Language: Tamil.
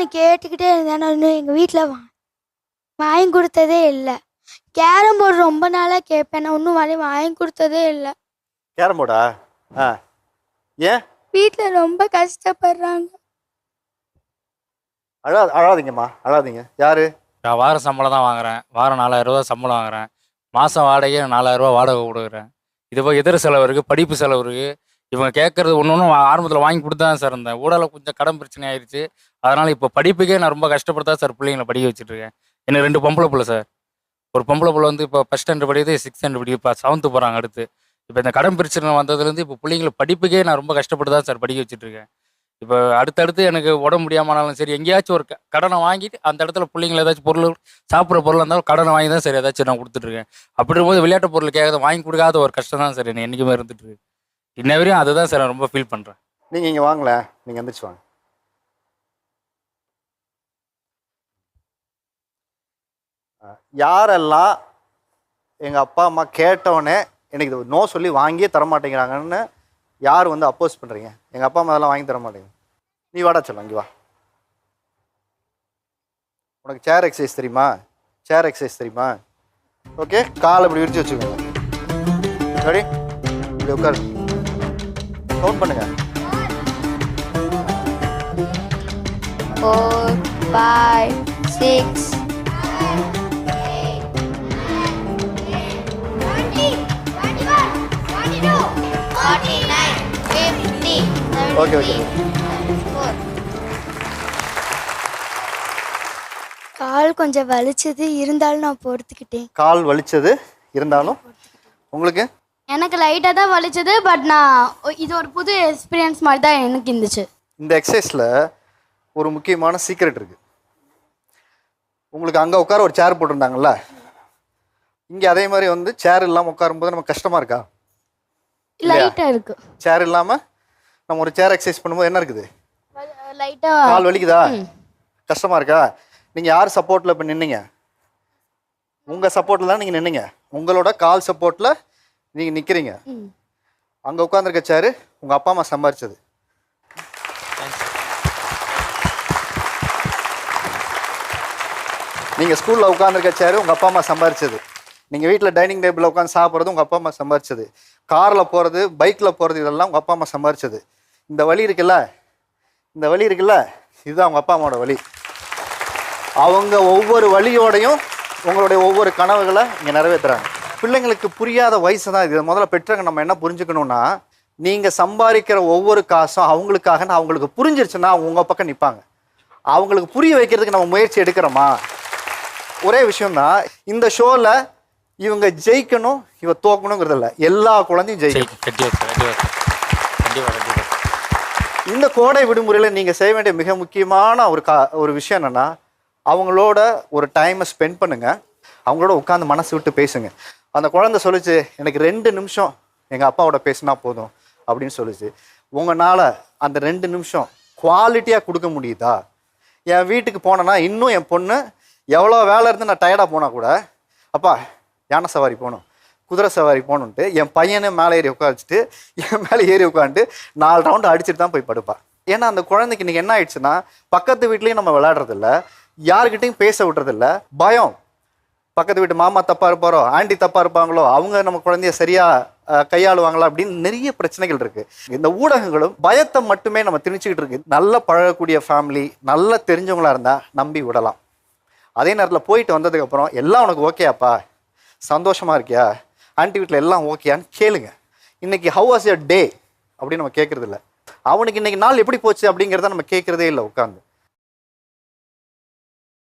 வாங்கன்னு கேட்டுக்கிட்டே இருந்தேன் நான். இன்னும் எங்கள் வீட்டில் வா வாங்கி கொடுத்ததே இல்லை. கேரம் போர்டு ரொம்ப நாளாக கேட்பேன் நான் இன்னும் வாங்கி வாங்கி கொடுத்ததே இல்லை. கேரம் போர்டா? ஆ. ஏன்? வீட்டில் ரொம்ப கஷ்டப்படுறாங்க. அழா அழாதீங்கம்மா. அழாதீங்க. யாரு? நான் வார சம்பளம் தான் வாங்குறேன். வாரம் நாலாயிரம் ரூபா சம்பளம் வாங்குறேன். மாதம் வாடகையே நாலாயிரம் ரூபா வாடகை கொடுக்குறேன். இது போய் இதர செலவு இருக்குது படிப்பு செலவு இருக்குது இவங்க கேட்கறது ஒன்று ஒன்றும் ஆரம்பத்தில் வாங்கி கொடுத்து தான் சார் இருந்தேன். ஊடால கொஞ்சம் கடன் பிரச்சனை ஆயிடுச்சு அதனால் இப்போ படிப்புக்கே நான் ரொம்ப கஷ்டப்பட்டு சார் பிள்ளைங்களை படிக்க வச்சுட்ருக்கேன். எனக்கு ரெண்டு பொம்பளை பிள்ளை சார். ஒரு பொம்பளை பிள்ளை வந்து இப்போ ஃபஸ்ட் ஸ்டாண்டர்ட் படிக்குது சிக்ஸ் ஸ்டாண்டர்ட் படிக்குது இப்போ செவன்த்து போகிறாங்க அடுத்து. இப்போ இந்த கடன் பிரச்சனை வந்ததுலேருந்து இப்போ பிள்ளைங்களை படிப்புக்கே நான் ரொம்ப கஷ்டப்பட்டு தான் சார் படிக்க வச்சுட்ருக்கேன். இப்போ அடுத்தடுத்து எனக்கு உடம்பு முடியாமனாலும் சரி எங்கேயாச்சும் ஒரு கடனை வாங்கிட்டு அந்த இடத்துல பிள்ளைங்களை ஏதாச்சும் பொருள் சாப்பிட்ற பொருள் இருந்தாலும் கடனை வாங்கி தான் சரி ஏதாச்சும் நான் கொடுத்துட்ருக்கேன். அப்படி இருக்கும்போது விளையாட்டு பொருள் கேட்காத வாங்கி கொடுக்காத ஒரு கஷ்டம் தான் சார் என்னை என்றைக்குமே இருந்துட்டு இருக்கு இன்ன வரையும் அதை தான் சார் நான் ரொம்ப ஃபீல் பண்ணுறேன் நீங்க இங்க வாங்கல நீங்க எந்திரிச்சு வாங்க. யாரெல்லாம் எங்க அப்பா அம்மா கேட்டவொடனே எனக்கு இது நோ சொல்லி வாங்கியே தர மாட்டேங்கிறாங்கன்னு யார் வந்து அப்போஸ் பண்றீங்க? எங்க அப்பா அம்மா அதெல்லாம் வாங்கி தர மாட்டேங்க நீ வாடா சொல்ல வா. உனக்கு சேர் எக்ஸசைஸ் தெரியுமா? சேர் எக்ஸசைஸ் தெரியுமா? ஓகே கால் இப்படி விரிச்சு வச்சுக்கோங்க. சரி இப்படி உட்காரு. கவுண்ட் பண்ணுங்க. Four five six okay okay கால் கொஞ்சம் வலிச்சது இருந்தாலும் நான் பொறுத்துக்கிட்டேன் கால் வலிச்சது இருந்தாலும். உங்களுக்கு? எனக்கு லைட்டாக தான் வலிச்சது பட் நான் இது ஒரு புது எக்ஸ்பீரியன்ஸ் மாதிரி தான் எனக்கு இருந்துச்சு. இந்த எக்ஸசைஸில் ஒரு முக்கியமான சீக்ரெட் இருக்கு. உங்களுக்கு அங்கே உட்கார ஒரு சேர் போட்டிருந்தாங்கல்ல? இங்கே அதே மாதிரி வந்து சேர் இல்லாமல் உட்காரும்போது நமக்கு கஷ்டமாக இருக்கா? லைட்டாக இருக்கு. சேர் இல்லாமல் நம்ம ஒரு சேர் எக்ஸசைஸ் பண்ணும்போது என்ன இருக்குது? லைட்டாக கால் வலிக்குதா? கஷ்டமாக இருக்கா? நீங்கள் யார் சப்போர்ட்டில் இப்போ நின்னீங்க? உங்கள் சப்போர்ட்டில் தான் நீங்கள் நின்னீங்க? உங்களோட கால் சப்போர்ட்டில் நீங்கள் நிற்கிறீங்க அங்கே உட்காந்துருக்க சேரு உங்கள் அப்பா அம்மா சம்பாரிச்சது. நீங்கள் ஸ்கூலில் உட்காந்துருக்க சேரு உங்கள் அப்பா அம்மா சம்பாரிச்சது. நீங்கள் வீட்டில் டைனிங் டேபிளில் உட்காந்து சாப்பிட்றது உங்கள் அப்பா அம்மா சம்பாரிச்சது. காரில் போகிறது பைக்கில் போகிறது இதெல்லாம் உங்கள் அப்பா அம்மா சம்பாரிச்சது. இந்த வழி இருக்குல்ல? இந்த வழி இருக்குல்ல? இதுதான் அவங்க அப்பா அம்மாவோட வழி. அவங்க ஒவ்வொரு வழியோடையும் உங்களுடைய ஒவ்வொரு கனவுகளை இங்கே நிறைவேற்றுறாங்க பிள்ளைங்களுக்கு புரியாத வயசு தான் இது. முதல்ல பெற்றவங்க நம்ம என்ன புரிஞ்சுக்கணும்னா நீங்கள் சம்பாதிக்கிற ஒவ்வொரு காசும் அவங்களுக்காக அவங்களுக்கு புரிஞ்சிருச்சுன்னா அவங்க உங்கள் பக்கம் நிற்பாங்க அவங்களுக்கு புரிய வைக்கிறதுக்கு நம்ம முயற்சி எடுக்கிறோமா? ஒரே விஷயம்தான் இந்த ஷோவில் இவங்க ஜெயிக்கணும் இவ தோக்கணுங்கிறது இல்லை. எல்லா குழந்தையும் ஜெயிக்கணும். இந்த கோடை விடுமுறையில் நீங்கள் செய்ய வேண்டிய மிக முக்கியமான ஒரு கா ஒரு விஷயம் என்னென்னா அவங்களோட ஒரு டைமை ஸ்பெண்ட் பண்ணுங்க. அவங்களோட உட்காந்து மனசு விட்டு பேசுங்க. அந்த குழந்தை சொல்லுச்சு எனக்கு ரெண்டு நிமிஷம் எங்கள் அப்பாவோட பேசினா போதும் அப்படின்னு சொல்லுச்சு. உங்களால் அந்த ரெண்டு நிமிஷம் குவாலிட்டியாக கொடுக்க முடியுதா? என் வீட்டுக்கு போனேன்னா இன்னும் என் பொண்ணு எவ்வளோ வேலை இருந்து நான் டயர்டாக போனால் கூட அப்பா யானை சவாரி போகணும் குதிரை சவாரி போகணுன்ட்டு என் பையனை மேலே ஏறி உட்காந்துட்டு என் மேலே ஏறி உட்காந்துட்டு நாலு ரவுண்டு அடிச்சுட்டு தான் போய் படுப்பா. ஏன்னா அந்த குழந்தைக்கு இன்றைக்கி என்ன ஆயிடுச்சுன்னா பக்கத்து வீட்லேயும் நம்ம விளையாடுறதில்ல யாருக்கிட்டையும் பேச விட்றதில்ல பயம் பக்கத்து வீட்டு மாமா தப்பாக இருப்பாரோ ஆண்டி தப்பாக இருப்பாங்களோ அவங்க நம்ம குழந்தைய சரியாக கையாளுவாங்களா அப்படின்னு நிறைய பிரச்சனைகள் இருக்குது இந்த ஊடகங்களும் பயத்தை மட்டுமே நம்ம திணிச்சுக்கிட்டு இருக்கு. நல்லா பழகக்கூடிய ஃபேமிலி நல்லா தெரிஞ்சவங்களாக இருந்தால் நம்பி விடலாம். அதே நேரத்தில் போயிட்டு வந்ததுக்கப்புறம் எல்லாம் உனக்கு ஓகேயாப்பா சந்தோஷமாக இருக்கியா? ஆண்டி வீட்டில் எல்லாம் ஓகேயான்னு கேளுங்க. இன்னைக்கு ஹவ் வாஸ் யர் டே அப்படின்னு நம்ம கேட்குறதில்ல அவனுக்கு இன்னைக்கு நாள் எப்படி போச்சு அப்படிங்கிறத நம்ம கேட்குறதே இல்லை உட்காந்து